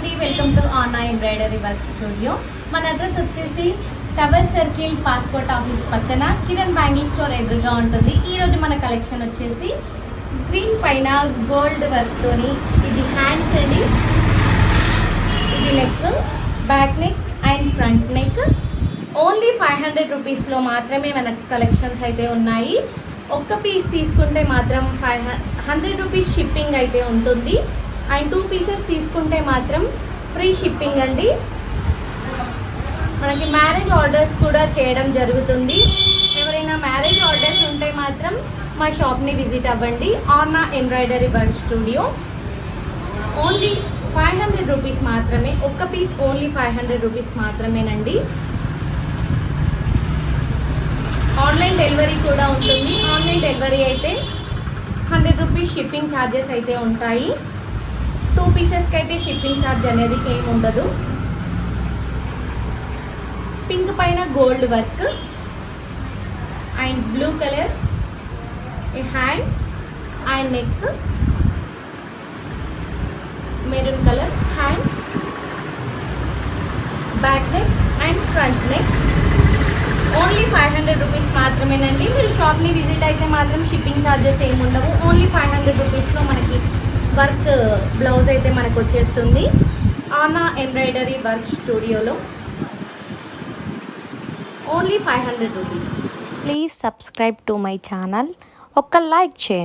అండి. Welcome to Aana embroidery work studio మన address వచ్చేసి టవర్ సర్కిల్ పాస్పోర్ట్ ఆఫీస్ పక్కన కిరణ్ బ్యాంగిల్ స్టోర్ ఎదురుగా ఉంటుంది. ఈరోజు మన కలెక్షన్ వచ్చేసి గ్రీన్ పైన గోల్డ్ వర్క్తోని ఇది హ్యాండ్స్ అండి. ఇది neck back neck and front neck only five hundred రూపీస్లో మాత్రమే మనకు కలెక్షన్స్ అయితే ఉన్నాయి. ఒక్క పీస్ తీసుకుంటే మాత్రం ఫైవ్ హండ్రెడ్ రూపీస్ షిప్పింగ్ అయితే ఉంటుంది. అండ్ టూ పీసెస్ తీసుకుంటే మాత్రం ఫ్రీ షిప్పింగ్ అండి. మనకి మ్యారేజ్ ఆర్డర్స్ కూడా చేయడం జరుగుతుంది. ఎవరైనా మ్యారేజ్ ఆర్డర్స్ ఉంటే మాత్రం మా షాప్ని విజిట్ అవ్వండి. Arna embroidery work studio. Only five hundred rupees మాత్రమే ఒక్క piece only five hundred rupees మాత్రమేనండి. ఆన్లైన్ డెలివరీ కూడా ఉంటుంది. ఆన్లైన్ డెలివరీ అయితే హండ్రెడ్ రూపీస్ షిప్పింగ్ ఛార్జెస్ అయితే ఉంటాయి. టూ పీసెస్కి అయితే షిప్పింగ్ ఛార్జ్ అనేది ఏమి ఉండదు. పింక్ పైన gold work. And blue colour. Hands. And neck. Maroon colour. Hands. Back neck and front neck. Only five hundred rupees మాత్రమేనండి. మీరు షాప్ని విజిట్ అయితే మాత్రం షిప్పింగ్ ఛార్జెస్ ఏమి ఉండవు. ఓన్లీ ఫైవ్ హండ్రెడ్ రూపీస్లో మనకి వర్క్ బ్లౌజ్ అయితే మనకు వచ్చేస్తుంది. ఆనా ఎంబ్రాయిడరీ వర్క్ స్టూడియోలో. Only five hundred rupees. Please subscribe to my channel. ఒక్క లైక్ చేయండి.